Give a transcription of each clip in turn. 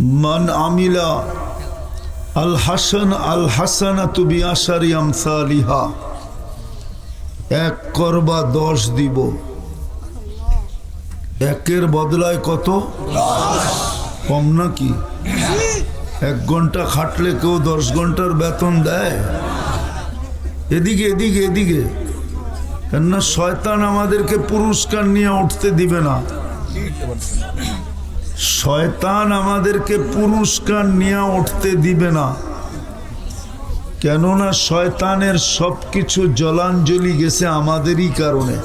মান আমিলা আল হাসান আল হাসানা তুবি আশারি আমসালিহা। এক করবা দশ দিব। একের বদলায় কত? কম নাকি? এক ঘণ্টা খাটলে কেউ দশ ঘণ্টার বেতন দেয়? এদিকে এদিকে এদিকে। কেননা শয়তান আমাদেরকে পুরস্কার নিয়ে উঠতে দিবে না। শয়তান আমাদেরকে পুরস্কার নিয়ে উঠতে দিবে না। কেননা শয়তানের সব কিছু জলাঞ্জলি গেছে আমাদেরই কারণে।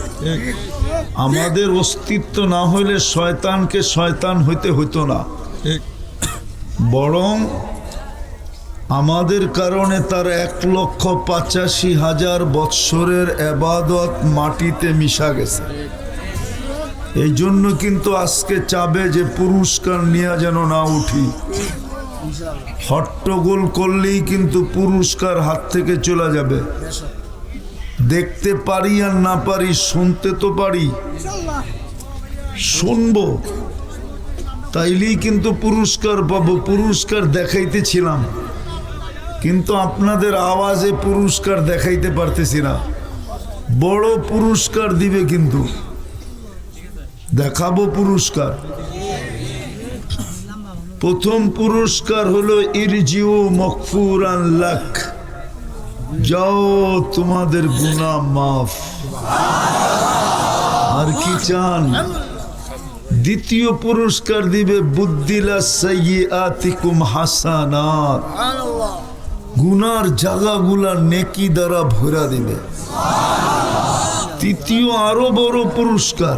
আমাদের অস্তিত্ব না হইলে শয়তানকে শয়তান হইতে হইতো না। বরং আমাদের কারণে তার এক লক্ষ পঁচাশি হাজার বৎসরের এবাদত মাটিতে মিশা গেছে। এই জন্য কিন্তু আজকে চাবে যে পুরস্কার নিয়ে যেন না উঠি। হট্টগোল করলেই কিন্তু পুরস্কার হাত থেকে চলে যাবে। দেখতে পারি আর না পারি, শুনতে তো পারি। শুনব। তাইলেই কিন্তু পুরস্কার পাবো। পুরস্কার দেখাইতেছিলাম। কিন্তু আপনাদের আওয়াজে পুরস্কার দেখাইতে পারতেছি না। বড় পুরস্কার দিবে কিন্তু। দেখাবো পুরস্কার। প্রথম পুরস্কার হলো ইরজিউ মকফুরান লাখ যাও, তোমাদের গুনাহ মাফ। আর কি চান? দ্বিতীয় পুরস্কার দিবে বুদ্দিলা গুনার জায়গাগুলা নেকি দ্বারা ভরা দিবে। তৃতীয় আরও বড় পুরস্কার।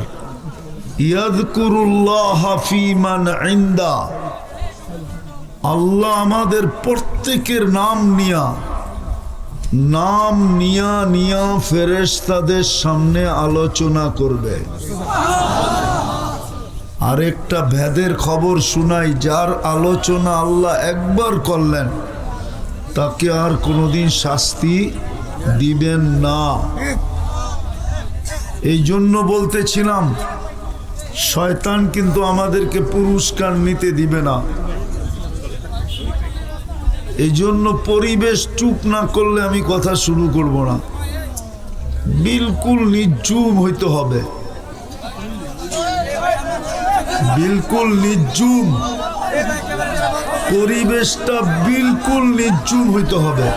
আল্লাহ আমাদের প্রত্যেকের নাম নিয়া নাম নিয়া নিয়া ফেরেশতাদের সামনে আলোচনা করবে। আরেকটা ভেদের খবর শুনাই, যার আলোচনা আল্লাহ একবার করলেন, তাকে আর কোনোদিন শাস্তি দিবেন না। এই জন্য বলতেছিলাম শয়তান কিন্তু আমাদেরকে পুরস্কার নিতে দিবে না। এই জন্য পরিবেশ চুপ না করলে আমি কথা শুরু করব না। বিলকুল নির্জুম হইতে হবে। বিলকুল নির্জুম পরিবেশটা বিলকুল নির্জুম হইতে হবে।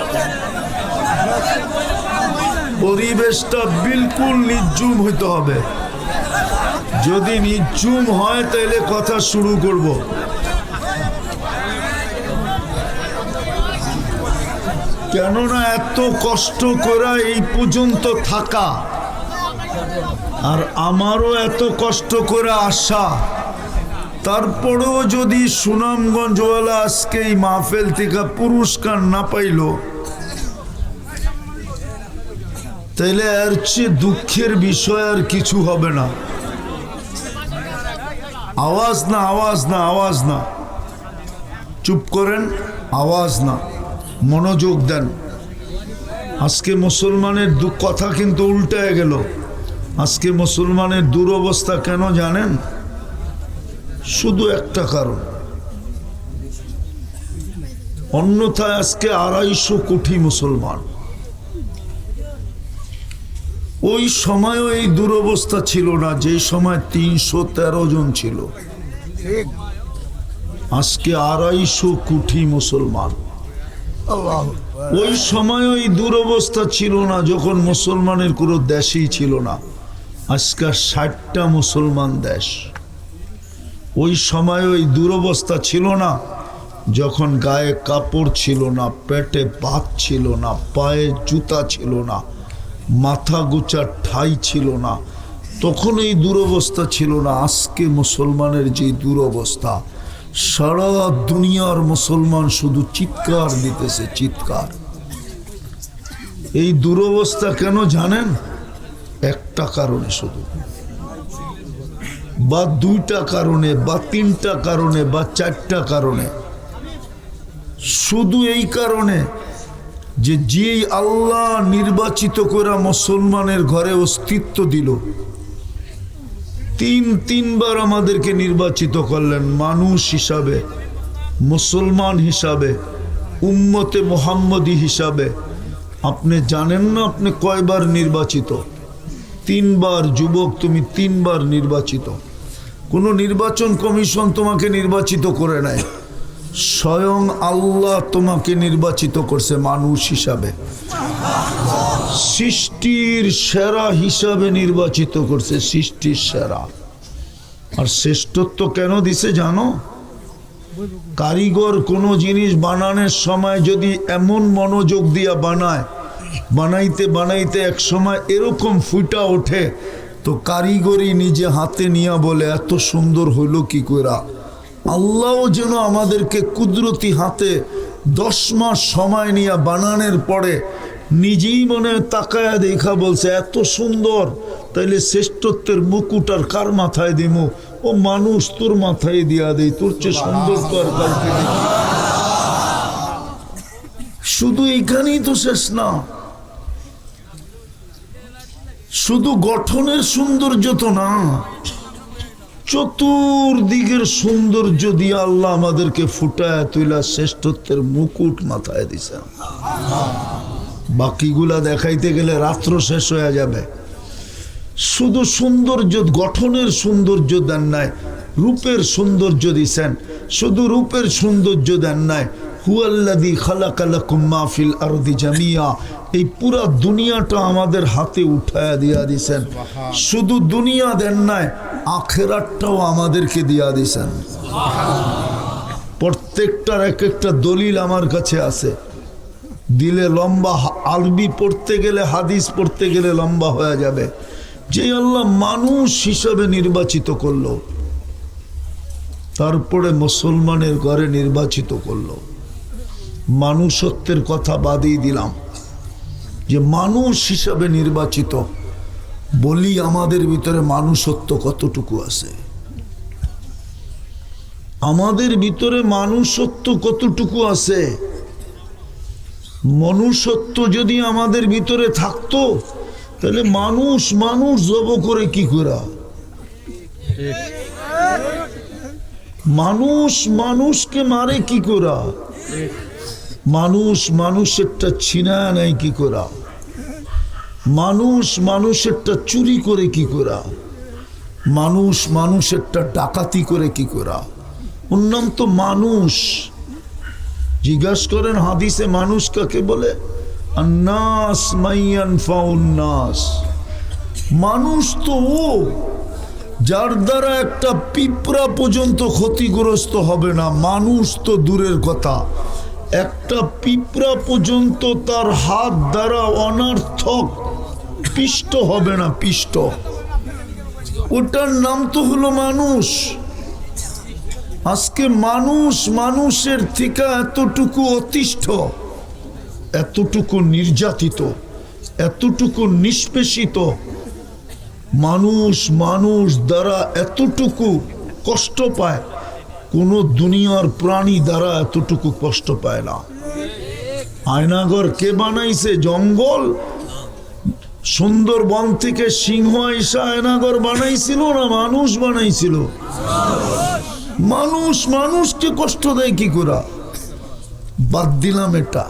পরিবেশটা বিলকুল নির্জুম হইতে হবে। যদি নির্জুম হয় তাহলে কথা শুরু করব। কেননা এত কষ্ট করা এই পর্যন্ত থাকা, আর আমারও এত কষ্ট করে আসা তারপরেও যদি সুনামগঞ্জওয়ালা আজকে এই মাহফেল থেকে পুরস্কার না পাইল তাহলে এর চেয়ে দুঃখের বিষয় আর কিছু হবে না। আওয়াজ না আওয়াজ না আওয়াজ না। চুপ করেন, আওয়াজ না। মনোযোগ দেন। আজকে মুসলমানের দু কথা কিন্তু উল্টায় গেল। আজকে মুসলমানের দুরবস্থা কেন জানেন? শুধু একটা কারণ। অন্যথায় আজকে আড়াইশো কোটি মুসলমান। ওই সময়ও এই দুরবস্থা ছিল না, যে সময় তিনশো তেরো জন ছিল। আজকে আড়াইশো কোটি মুসলমান। ওই সময় ওই দুরবস্থা ছিল না, যখন মুসলমানের কোনো দেশই ছিল না। আজকাল ষাটটা মুসলমান দেশ। ওই সময় ওই দুরবস্থা ছিল না, যখন গায়ে কাপড় ছিল না, পেটে ভাত ছিল না, পায়ে জুতা ছিল না মাথা গোচার ঠাই ছিল না। তখন এই দুরবস্থা ছিল না। আজকে মুসলমানের যে দুরবস্থা, সারা দুনিয়ার মুসলমান শুধু চিৎকার দিতেছে, চিৎকার। এই দুরবস্থা কেন জানেন? একটা কারণে শুধু। বা দুইটা কারণে, বা তিনটা কারণে, বা চারটা কারণে। শুধু এই কারণে যে যেই আল্লাহ নির্বাচিত করে মুসলমানের ঘরে অস্তিত্ব দিল, তিন তিনবার আমাদেরকে নির্বাচিত করলেন মানুষ হিসাবে, মুসলমান হিসাবে, উম্মতে মোহাম্মদী হিসাবে। আপনি জানেন না আপনি কয়বার নির্বাচিত? তিনবার, যুবক তুমি তিনবার নির্বাচিত। কোনো নির্বাচন কমিশন তোমাকে নির্বাচিত করে নাই। স্বয়ং আল্লাহ তোমাকে নির্বাচিত করছে মানুষ হিসাবে। সৃষ্টির সেরা হিসাবে নির্বাচিত করছে সৃষ্টির সেরা। আর শ্রেষ্ঠত্ব কেন দিছে জানো? কারিগর কোনো জিনিস বানানোর সময় যদি এমন মনোযোগ দিয়া বানায়, বানাইতে বানাইতে এক সময় এরকম ফুটা ওঠে, তো কারিগরি নিজে হাতে নিয়া বলে, এত সুন্দর হইল কি করা আল্লাহও যেন আমাদেরকে কুদরতি হাতে দশ মাস সময় নিয়ে বানানোর পরে নিজেই মনে তাকায়া দেখা বলছে, এত সুন্দর। তাইলে শ্রেষ্ঠত্বের মুকুট আর কার মাথায় দিমু? ও মানুষ তোর মাথায় দিয়া দেই, তোর চেয়ে সুন্দর তো আর কাউকে শুধু এখানেই তো শেষ না। শুধু গঠনের সৌন্দর্য তো না। চতুর্দিকের সৌন্দর্য দিয়ে আল্লাহ আমাদেরকে ফুটায় তুইলা শ্রেষ্ঠত্বের মুকুট মাথায় দিছেন। বাকিগুলা দেখাইতে গেলে রাত্র শেষ হয়ে যাবে। শুধু সৌন্দর্য, গঠনের সৌন্দর্য দেন নাই রূপের সৌন্দর্য দিছেন। শুধু রূপের সৌন্দর্য দেন নাই। হুয়াল্লাদি খালাকালাকুম জামিয়া। এই পুরা দুনিয়াটা আমাদের হাতে উঠায়া দিয়া দিছেন। শুধু দুনিয়া দেন নাই, আখেরাতটাও আমাদেরকে দিয়া দিছেন। প্রত্যেকটার এক একটা দলিল আমার কাছে আছে। দিলে লম্বা আরবি পড়তে গেলে হাদিস পড়তে গেলে লম্বা হয়ে যাবে। যে আল্লাহ মানুষ হিসাবে নির্বাচিত করল তারপরে মুসলমানের ঘরে নির্বাচিত করল। মানুষত্বের কথা বাদই দিলাম। যে মানুষ হিসাবে নির্বাচিত, বলি আমাদের ভিতরে মানুষত্ব কতটুকু আছে? আমাদের ভিতরে মানুষত্ব কতটুকু আছে? মনুষ্যত্ব যদি আমাদের ভিতরে থাকতো, তাহলে মানুষ মানুষ জব করে কি করা? মানুষ মানুষকে মারে কি করা? মানুষ মানুষেরটা ছিনা নাই কি করা? মানুষ মানুষেরটা চুরি করে কি করা? মানুষ মানুষেরটা ডাকাতি করে কি করা? ওর তো মানুষ। জিজ্ঞাসা করেন হাদিসে মানুষ কাকে বলে? মাইয়ান ফাউন্নাস মানুষ তো ও যার দ্বারা একটা পিঁপড়া পর্যন্ত ক্ষতিগ্রস্ত হবে না, মানুষ তো দূরের কথা। একটা পিঁপড়া পর্যন্ত তার হাত দ্বারা অনার্থক পিষ্ট হবে না, পিষ্ট। ওটার নাম তো হলো মানুষ। আজকে মানুষ মানুষের থেকে এতটুকু অতিষ্ঠ, এতটুকু নির্যাতিত, এতটুকু নিষ্পেষিত মানুষ মানুষ দ্বারা এতটুকু কষ্ট পায়, কোনো দুনিয়ার প্রাণী দ্বারা এতটুকু কষ্ট পায় না। আয়নাগর কে বানাইছে? জঙ্গল? সুন্দরবন থেকে সিংহ এসে আয়নাগর বানাইছিল না মানুষ বানাইছিল? মানুষ, মানুষকে কষ্ট দেয় কি করা? বাদ দিলাম এটা।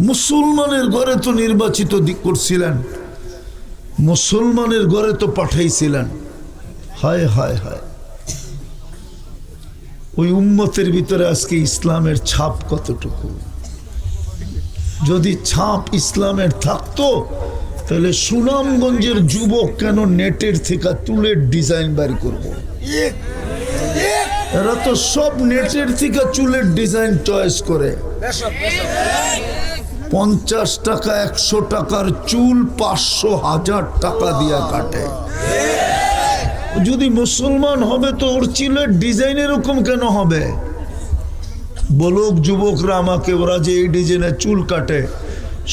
মুসলমানের ঘরে তো নির্বাচিত দিক করছিলেন। মুসলমানের ঘরে তো পাঠাইছিলেন। হায় হায় হায়। ওই উম্মতের ভিতরে আজকে ইসলামের ছাপ কতটুকু? যদি ছাপ ইসলামের থাকতো, তাহলে সুনামগঞ্জের যুবক কেন নেটের থেকে তুলের ডিজাইন বের করব। এরা তো সব নেটের থেকে চুলের ডিজাইন চয়েস করে। পঞ্চাশ টাকা একশো টাকার চুল পাঁচশো হাজার টাকা দিয়া কাটে। যদি মুসলমান হবে তো ওর চুলের ডিজাইন এরকম কেন হবে? বলুক যুবকরা আমাকে ওরা যে এই ডিজাইনে চুল কাটে।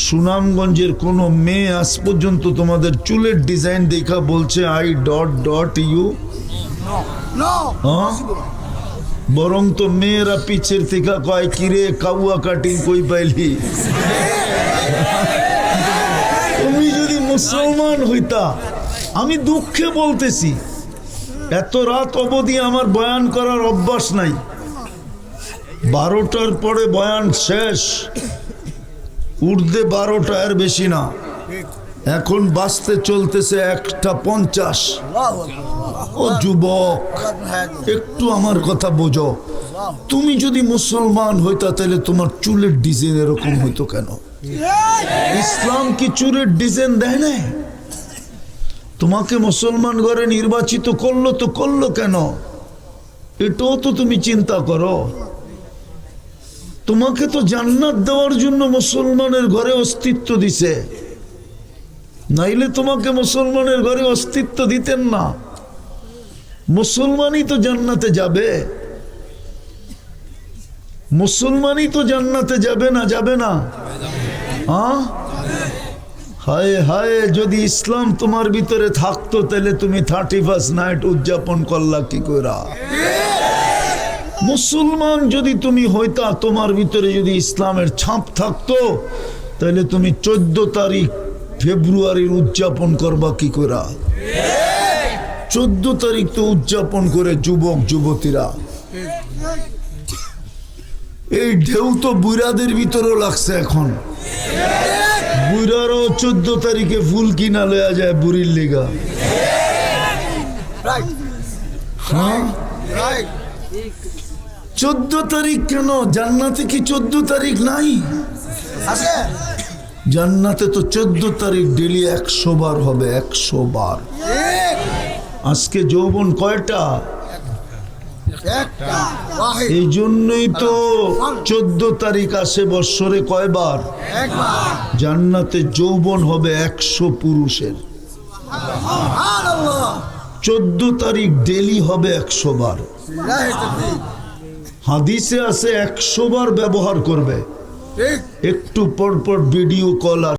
সুনামগঞ্জের কোনো মেয়ে আজ পর্যন্ত তোমাদের চুলের ডিজাইন দেখা বলছে আই ডট ডট ইউ হ্যাঁ বরং তো মেয়েরা পিছের থেকে কয়, কিরে, কাউয়া কাটিং কই পাইলি? তুমি যদি মুসলমান হইতা, আমি দুঃখে বলতেছি, এত রাত অবধি আমার বয়ান করার অভ্যাস নাই। বারোটার পরে বয়ান শেষ উর্দে বারোটা আর বেশি না। এখন বাঁচতে চলতেছে একটা পঞ্চাশ। ও যুবক, একটু আমার কথা বোঝো। তুমি যদি মুসলমান হইতা, তাহলে তোমার চুলের ডিজাইন এরকম হইতো কেন? ইসলাম কি চুলের ডিজাইন দেয় না তোমাকে মুসলমান ঘরে নির্বাচিত করল তো করল কেন? এটাও তো তুমি চিন্তা করো। তোমাকে তো জান্নাত দেওয়ার জন্য মুসলমানের ঘরে অস্তিত্ব দিছে। নাইলে তোমাকে মুসলমানের ঘরে অস্তিত্ব দিতেন না। মুসলমানই তো জান্নাতে যাবে। মুসলমানই তো জান্নাতে যাবে না যাবে না। হ্যাঁ হায়, যদি ইসলাম তোমার ভিতরে থাকতো, তাহলে তুমি থার্টি ফার্স্ট নাইট উদযাপন করলা কি করা মুসলমান যদি তুমি হইতা, তোমার ভিতরে যদি ইসলামের ছাপ থাকতো, তাহলে তুমি চোদ্দ তারিখ ফেব্রুয়ারির উদযাপন করবা কি করা চোদ্দ তারিখ তো উদযাপন করে যুবক যুবতীরা। এই ঢেউ তো বুড়াদের ভিতরেও লাগছে এখন। বুড়ারও চোদ্দ তারিখে ফুল কিনা লয়া যায় বুড়ির লিগা। হ্যাঁ? চোদ্দ তারিখ কেন? জান্নাতে কি চোদ্দ তারিখ নাই? জান্নাতে তো চোদ্দ তারিখ ডেলি একশো বার হবে একশো বার। আজকে যৌবন কয়টা? এই জন্যই তো চোদ্দ তারিখ আসে বৎসরে কয়বার? জান্নাতে যৌবন হবে একশো পুরুষের। চোদ্দ তারিখ ডেলি হবে একশো বার। হাদিসে আছে একশো বার ব্যবহার করবে। একটু পর পর ভিডিও কল আর